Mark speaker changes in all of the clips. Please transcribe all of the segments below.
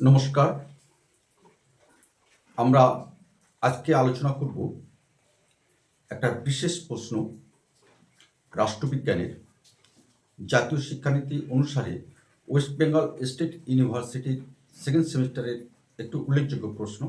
Speaker 1: নমস্কার। আমরা আজকে আলোচনা করব একটা বিশেষ প্রশ্ন রাষ্ট্রবিজ্ঞানের। জাতীয় শিক্ষানীতি অনুসারে ওয়েস্ট বেঙ্গল স্টেট ইউনিভার্সিটির সেকেন্ড সেমিস্টারের একটু উল্লেখযোগ্য প্রশ্ন।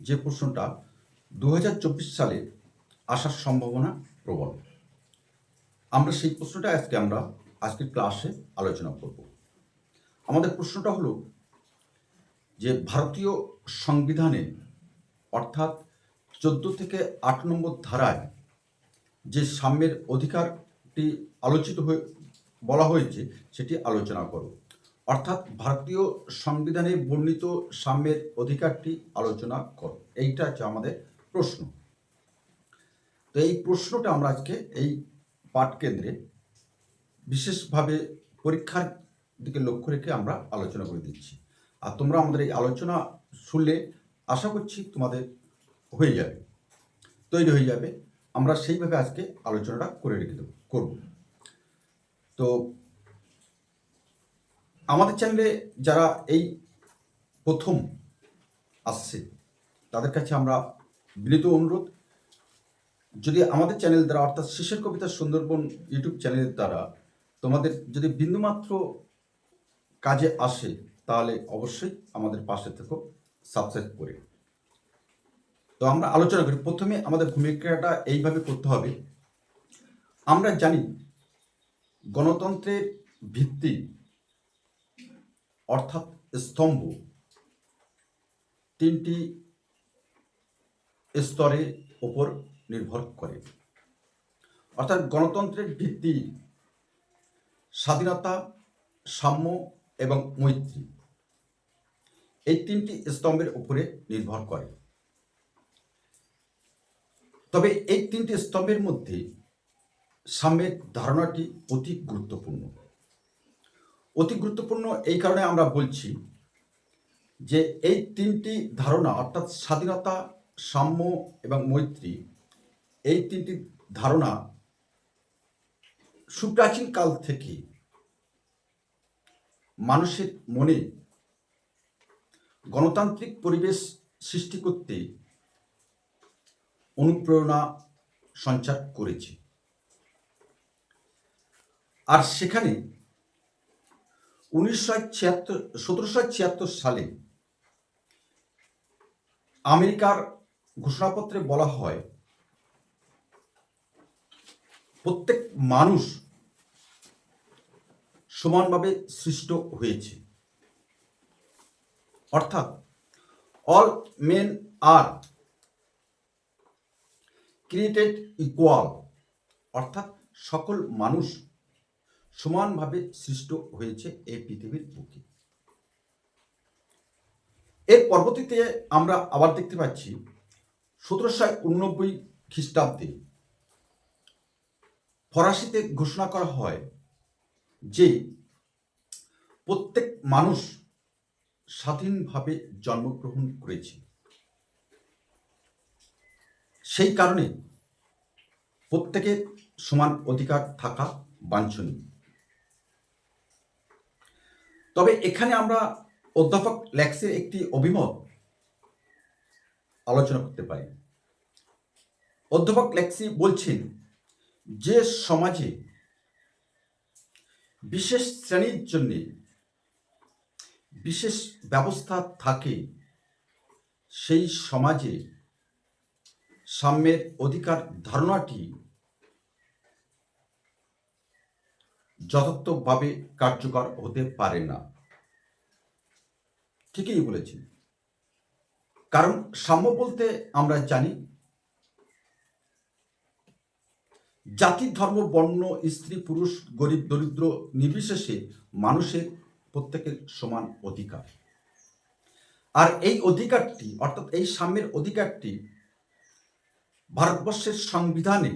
Speaker 1: যে প্রশ্নটা দু হাজার চব্বিশ সালে আসার সম্ভাবনা প্রবল। আমরা সেই প্রশ্নটা আজকে আমরা আজকের ক্লাসে আলোচনা করব। আমাদের প্রশ্নটা হলো যে ভারতীয় সংবিধানে, অর্থাৎ চোদ্দ থেকে আট নম্বর ধারায় যে সাম্যের অধিকারটি আলোচিত হয়ে, বলা হয়েছে, সেটি আলোচনা করো। অর্থাৎ ভারতীয় সংবিধানে বর্ণিত সাম্যের অধিকারটি আলোচনা করো। এইটা হচ্ছে আমাদের প্রশ্ন। তো এই প্রশ্নটা আমরা আজকে এই পাঠ কেন্দ্রে বিশেষভাবে পরীক্ষার দিকে লক্ষ্য রেখে আমরা আলোচনা করে দিচ্ছি। আর তোমরা আমাদের এই আলোচনা শুনলে আশা করছি তোমাদের হয়ে যাবে, তৈরি হয়ে যাবে। আমরা সেইভাবে আজকে আলোচনাটা করে রেখে দেবো, করব। তো আমাদের চ্যানেলে যারা এই প্রথম আসছে, তাদের কাছে আমরা বিনীত অনুরোধ, যদি আমাদের চ্যানেল দ্বারা অর্থাৎ শিশের কবিতা সুন্দরবন ইউটিউব চ্যানেলের দ্বারা তোমাদের যদি বিন্দুমাত্র কাজে আসে তাহলে অবশ্যই আমাদের পাশে থেকেও সাবস্ক্রাইব করে। তো আমরা আলোচনা করি। প্রথমে আমাদের ভূমিকাটা এইভাবে করতে হবে। আমরা জানি গণতন্ত্রের ভিত্তি অর্থাৎ স্তম্ভ তিনটি স্তরের ওপর নির্ভর করে। অর্থাৎ গণতন্ত্রের ভিত্তি স্বাধীনতা, সাম্য এবং মৈত্রী। এই তিনটি স্তম্ভের উপরে নির্ভর করে। তবে এই তিনটি স্তম্ভের মধ্যে সাম্যের ধারণাটি অতি গুরুত্বপূর্ণ। অতি গুরুত্বপূর্ণ এই কারণে আমরা বলছি যে এই তিনটি ধারণা, অর্থাৎ স্বাধীনতা, সাম্য এবং মৈত্রী, এই তিনটি ধারণা সুপ্রাচীন কাল থেকে মানুষের মনে গণতান্ত্রিক পরিবেশ সৃষ্টি করতে অনুপ্রেরণা সঞ্চার করেছে। আর সেখানে উনিশশো ছিয়াত্তর, সতেরোশো ছিয়াত্তর সালে আমেরিকার ঘোষণাপত্রে বলা হয়, প্রত্যেক মানুষ সমানভাবে সৃষ্ট হয়েছে। অর্থাৎ all men are created equal অর্থাৎ সকল মানুষ সমানভাবে সৃষ্ট হয়েছে এই পৃথিবীর বুকে। এর পরবর্তীতে আমরা আবার দেখতে পাচ্ছি সতেরোশো উননব্বই খ্রিস্টাব্দে ফরাসিতে ঘোষণা করা হয় যে প্রত্যেক মানুষ স্বাধীনভাবে জন্মগ্রহণ করেছি। সেই কারণে প্রত্যেকের সমান অধিকার থাকা বাঞ্ছনীয়। তবে এখানে আমরা অধ্যাপক ল্যাক্সের একটি অভিমত আলোচনা করতে পারি। অধ্যাপক ল্যাক্সি বলছেন, যে সমাজে বিশেষ শ্রেণির জন্যে বিশেষ ব্যবস্থা থাকে সেই সমাজে সাম্যের অধিকার ধারণাটি যথার্থভাবে কার্যকর হতে পারে না। ঠিকই বলেছি কারণ সাম্য বলতে আমরা জানি, জাতি, ধর্ম, বর্ণ, স্ত্রী, পুরুষ, গরিব, দরিদ্র, নির্বিশেষে মানুষের প্রত্যেকের সমান অধিকার। আর এই অধিকারটি, অর্থাৎ এই সাম্যের অধিকারটি ভারতবর্ষের সংবিধানে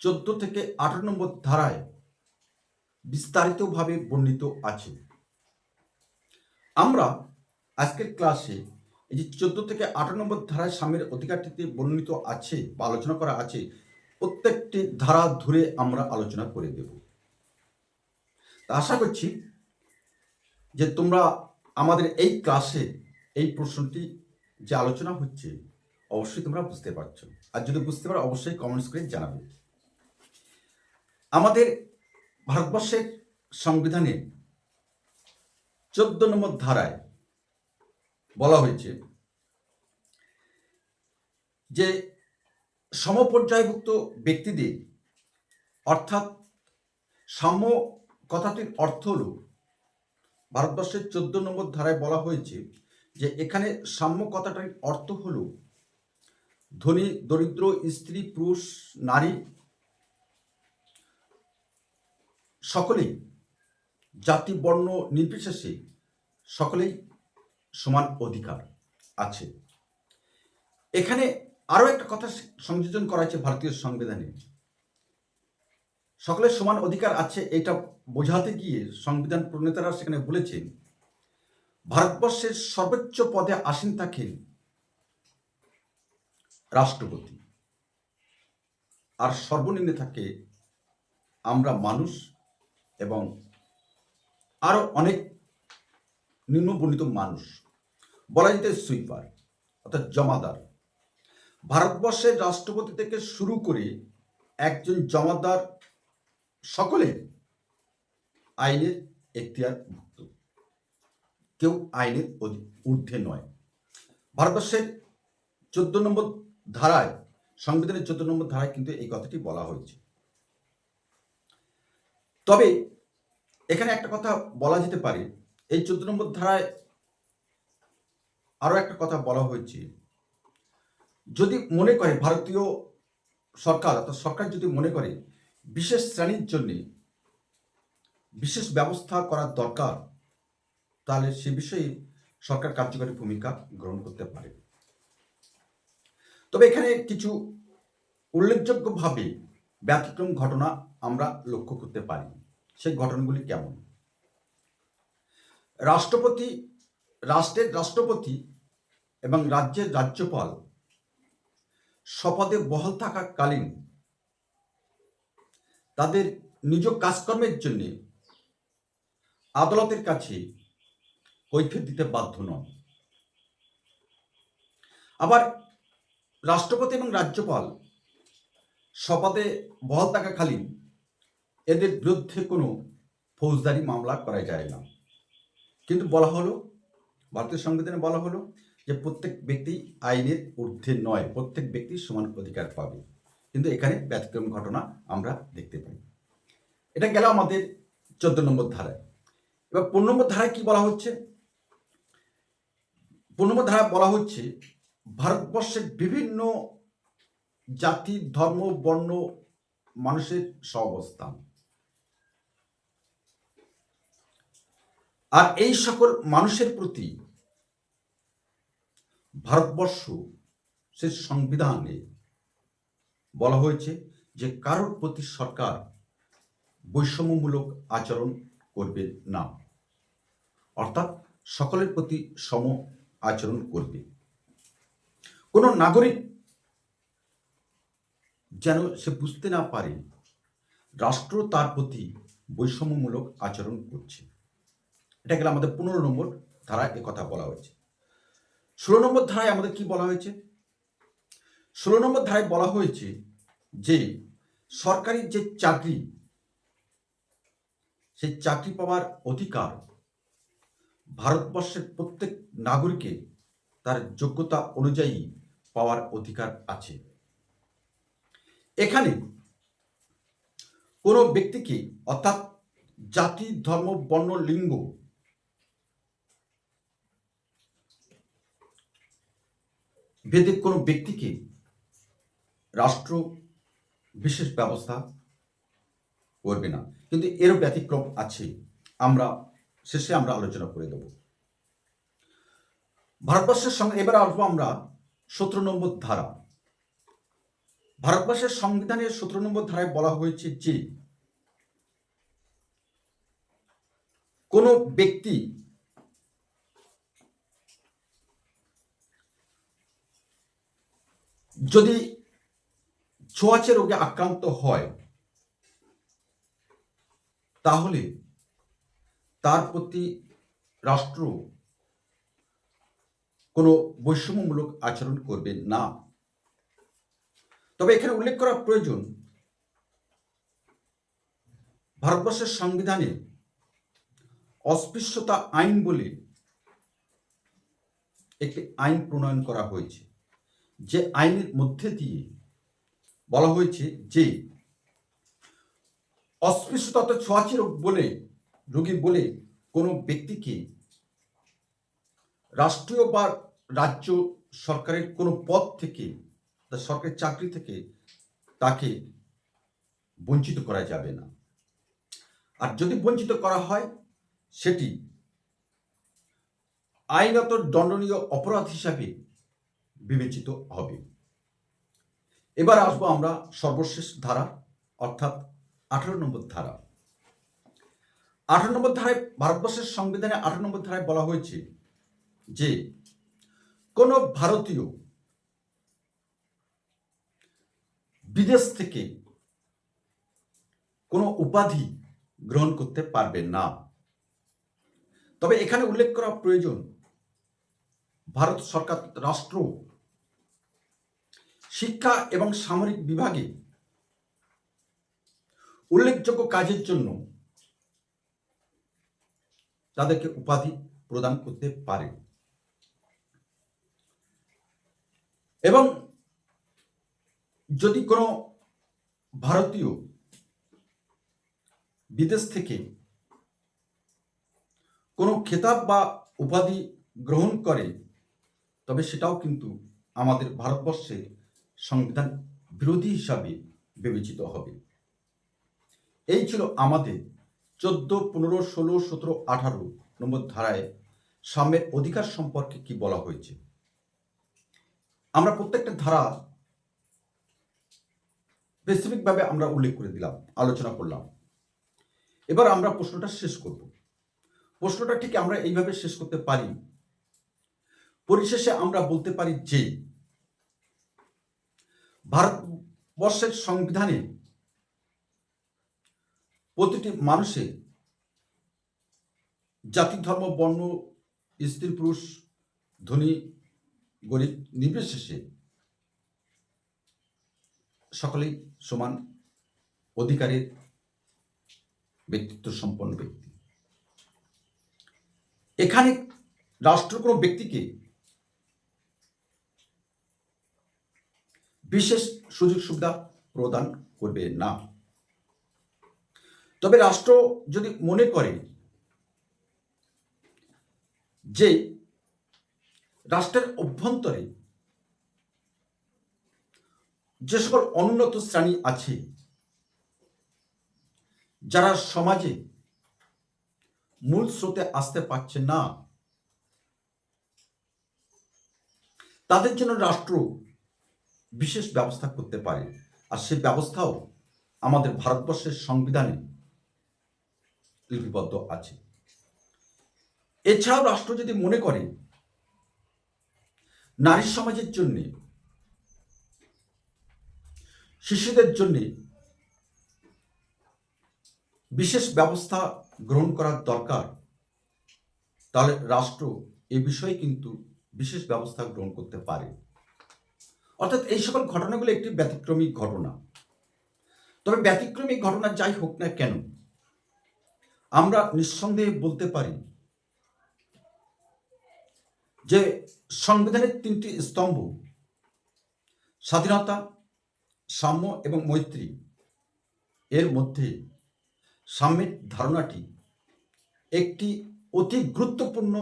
Speaker 1: চোদ্দ থেকে আঠারো নম্বর ধারায় বিস্তারিতভাবে বর্ণিত আছে। আমরা আজকের ক্লাসে এই যে চোদ্দ থেকে আঠারো নম্বর ধারায় সাম্যের অধিকারটিতে বর্ণিত আছে বা আলোচনা করা আছে, প্রত্যেকটি ধারা ধরে আমরা আলোচনা করে দেব। আশা করছি যে তোমরা আমাদের এই ক্লাসে এই প্রশ্নটি যে আলোচনা হচ্ছে, অবশ্যই তোমরা বুঝতে পারছ। আর যদি বুঝতে পারো, অবশ্যই কমেন্টস করে জানাবে। আমাদের ভারতবর্ষের সংবিধানে চোদ্দ নম্বর ধারায় বলা হয়েছে যে সমপর্যায়ভুক্ত ব্যক্তিদের, অর্থাৎ সাম্য কথাটির অর্থ হল, ভারতবর্ষের চোদ্দ নম্বর ধারায় বলা হয়েছে যে এখানে সাম্য কথাটার অর্থ হল, ধনী, দরিদ্র, স্ত্রী, পুরুষ, নারী, সকলেই জাতি, বর্ণ, নির্বিশেষে সকলেই সমান অধিকার আছে। এখানে আরও একটা কথা সংযোজন করা হয়েছে ভারতীয় সংবিধানে। সকলের সমান অধিকার আছে এটা বোঝাতে গিয়ে সংবিধান প্রণেতারা সেখানে বলেছেন, ভারতবর্ষের সর্বোচ্চ পদে আসীন থাকেন রাষ্ট্রপতি। আর সর্বনিম্নে থাকে আমরা মানুষ এবং আরও অনেক নিম্নবর্ণিত মানুষ। বলা যেতে সুইপার, অর্থাৎ জমাদার। ভারতবর্ষের রাষ্ট্রপতি থেকে শুরু করে একজন জমাদার সকলে আইনের এখতিয়ার ভুক্ত। কেউ আইনের ঊর্ধ্বে নয়। ভারতবর্ষের চোদ্দ নম্বর ধারায়, সংবিধানের চোদ্দ নম্বর ধারায় কিন্তু এই কথাটি বলা হয়েছে। তবে এখানে একটা কথা বলা যেতে পারে, এই চোদ্দ নম্বর ধারায় আরও একটা কথা বলা হয়েছে, যদি মনে করে ভারতীয় সরকার, অর্থাৎ সরকার যদি মনে করে বিশেষ শ্রেণির জন্যে বিশেষ ব্যবস্থা করার দরকার, তাহলে সে বিষয়ে সরকার কার্যকরী ভূমিকা গ্রহণ করতে পারে। তবে এখানে কিছু উল্লেখযোগ্যভাবে ব্যতিক্রম ঘটনা আমরা লক্ষ্য করতে পারি। সেই ঘটনাগুলি কেমন? রাষ্ট্রপতি, রাষ্ট্রের রাষ্ট্রপতি এবং রাজ্যের রাজ্যপাল শপথে বহাল থাকাকালীন তাদের নিজ কাজকর্মের জন্য আদালতের কাছে কৈফিয়ত দিতে বাধ্য নন। আবার রাষ্ট্রপতি এবং রাজ্যপাল শপথে বহাল থাকাকালীন এদের বিরুদ্ধে কোনো ফৌজদারি মামলা করা যায় না। কিন্তু বলা হলো, ভারতীয় সংবিধানে বলা হলো যে প্রত্যেক ব্যক্তি আইনের ঊর্ধ্বে নয়, প্রত্যেক ব্যক্তি সমান অধিকার পাবে। কিন্তু এখানে ব্যতিক্রম ঘটনা আমরা দেখতে পাই। এটা গেল আমাদের চোদ্দ নম্বর ধারায়। এবার পনেরো নম্বর ধারায় কি বলা হচ্ছে? পনেরো নম্বর ধারায় বলা হচ্ছে, ভারতবর্ষের বিভিন্ন জাতি, ধর্ম, বর্ণ, মানুষের সহাবস্থান। আর এই সকল মানুষের প্রতি ভারতবর্ষ, সে সংবিধানে বলা হয়েছে যে কারোর প্রতি সরকার বৈষম্যমূলক আচরণ করবে না। অর্থাৎ সকলের প্রতি সম আচরণ করবে। কোনো নাগরিক যেন সে বুঝতে না পারে রাষ্ট্র তার প্রতি বৈষম্যমূলক আচরণ করছে। এটা গেলে আমাদের পনেরো নম্বর ধারায় কথা বলা হয়েছে। ষোলো নম্বর ধারায় আমাদের কি বলা হয়েছে? ষোলো নম্বর ধারায় বলা হয়েছে যে সরকারি যে চাকরি, সেই চাকরি পাওয়ার অধিকার ভারতবর্ষের প্রত্যেক নাগরিকের তার যোগ্যতা অনুযায়ী পাওয়ার অধিকার আছে। এখানে কোনো ব্যক্তিকে অর্থাৎ জাতি, ধর্ম, বর্ণ, লিঙ্গ ভেদে কোনো ব্যক্তিকে রাষ্ট্র বিশেষ ব্যবস্থা করবে না। কিন্তু এরও ব্যতিক্রম আছে। আমরা শেষে আমরা আলোচনা করে দেব। ভারতবর্ষের সঙ্গে এবার আসব আমরা সতেরো নম্বর ধারা। ভারতবর্ষের সংবিধানের সতেরো নম্বর ধারায় বলা হয়েছে যে, কোনো ব্যক্তি যদি ছোঁয়াচে রোগে আক্রান্ত হয়, তাহলে তার প্রতি রাষ্ট্র কোনো বৈষম্যমূলক আচরণ করবে না। তবে এখানে উল্লেখ করা প্রয়োজন, ভারতবর্ষের সংবিধানে অস্পৃশ্যতা আইন বলে একটি আইন প্রণয়ন করা হয়েছে, যে আইনের মধ্যে দিয়ে বলা হয়েছে যে অস্পৃশ্যতা ছোঁয়াচে রোগ বলে, রোগী বলে কোনো ব্যক্তিকে রাষ্ট্রীয় বা রাজ্য সরকারের কোনো পদ থেকে, বা সরকারি চাকরি থেকে তাকে বঞ্চিত করা যাবে না। আর যদি বঞ্চিত করা হয়, সেটি আইনত দণ্ডনীয় অপরাধ হিসাবে বিবেচিত হবে। এবার আসব আমরা সর্বশেষ ধারা, অর্থাৎ আঠারো নম্বর ধারা। আঠারো নম্বর ধারায়, ভারতবর্ষের সংবিধানে আঠারো নম্বর ধারায় বলা হয়েছে যে, কোনো ভারতীয় বিদেশ থেকে কোনো উপাধি গ্রহণ করতে পারবে না। তবে এখানে উল্লেখ করা প্রয়োজন, ভারত সরকার, রাষ্ট্র শিক্ষা এবং সামরিক বিভাগে উল্লেখযোগ্য কাজের জন্য তাদেরকে উপাধি প্রদান করতে পারে। এবং যদি কোনো ভারতীয় বিদেশ থেকে কোনো খেতাব বা উপাধি গ্রহণ করে, তবে সেটাও কিন্তু আমাদের ভারতবর্ষে সংবিধান বিরোধী হিসাবে বিবেচিত হবে। এই ছিল আমাদের চোদ্দ, পনেরো, ষোলো, সতেরো, আঠারো নম্বর ধারায় সাম্যের অধিকার সম্পর্কে কি বলা হয়েছে। আমরা প্রত্যেকটা ধারা স্পেসিফিকভাবে আমরা উল্লেখ করে দিলাম, আলোচনা করলাম। এবার আমরা প্রশ্নটা শেষ করব। প্রশ্নটা ঠিক আমরা এইভাবে শেষ করতে পারি। পরিশেষে আমরা বলতে পারি যে ভারতবর্ষের সংবিধানে প্রতিটি মানুষের জাতি, ধর্ম, বর্ণ, স্ত্রী, পুরুষ, ধনী, গরিব নির্বিশেষে সকলেই সমান অধিকারের ব্যক্তিত্ব সম্পন্ন ব্যক্তি। এখানে রাষ্ট্র কোনো ব্যক্তিকে বিশেষ সুযোগ সুবিধা প্রদান করবে না। তবে রাষ্ট্র যদি মনে করে যে রাষ্ট্রের অভ্যন্তরে যে সকল অনুন্নত শ্রেণি আছে, যারা সমাজে মূল স্রোতে আসতে পারছে না, তাদের জন্য রাষ্ট্র বিশেষ ব্যবস্থা করতে পারে। আর সে ব্যবস্থাও আমাদের ভারতবর্ষের সংবিধানে লিপিবদ্ধ আছে। এছাড়াও রাষ্ট্র যদি মনে করে নারী সমাজের জন্য, শিশুদের জন্য বিশেষ ব্যবস্থা গ্রহণ করার দরকার, তাহলে রাষ্ট্র এ বিষয়ে কিন্তু বিশেষ ব্যবস্থা গ্রহণ করতে পারে। অর্থাৎ এই সকল ঘটনাগুলো একটি ব্যতিক্রমী ঘটনা। তবে ব্যতিক্রমী ঘটনা যাই হোক না কেন, আমরা নিঃসন্দেহে বলতে পারি যে সংবিধানের তিনটি স্তম্ভ, স্বাধীনতা, সাম্য এবং মৈত্রী, এর মধ্যে সাম্যের ধারণাটি একটি অতি গুরুত্বপূর্ণ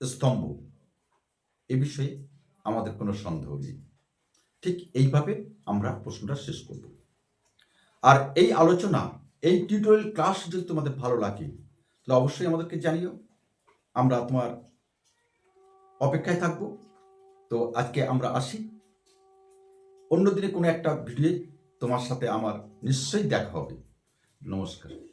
Speaker 1: স্তম্ভ। এ বিষয়ে আমাদের কোনো সন্দেহ নেই। ঠিক এইভাবে আমরা প্রশ্নটা শেষ করব। আর এই আলোচনা, এই টিউটোরিয়াল ক্লাস যদি তোমাদের ভালো লাগে, তাহলে অবশ্যই আমাদেরকে জানিও। আমরা তোমার অপেক্ষায় থাকব। তো আজকে আমরা আসি। অন্য দিনে কোনো একটা ভিডিও তোমার সাথে আমার নিশ্চয়ই দেখা হবে। নমস্কার।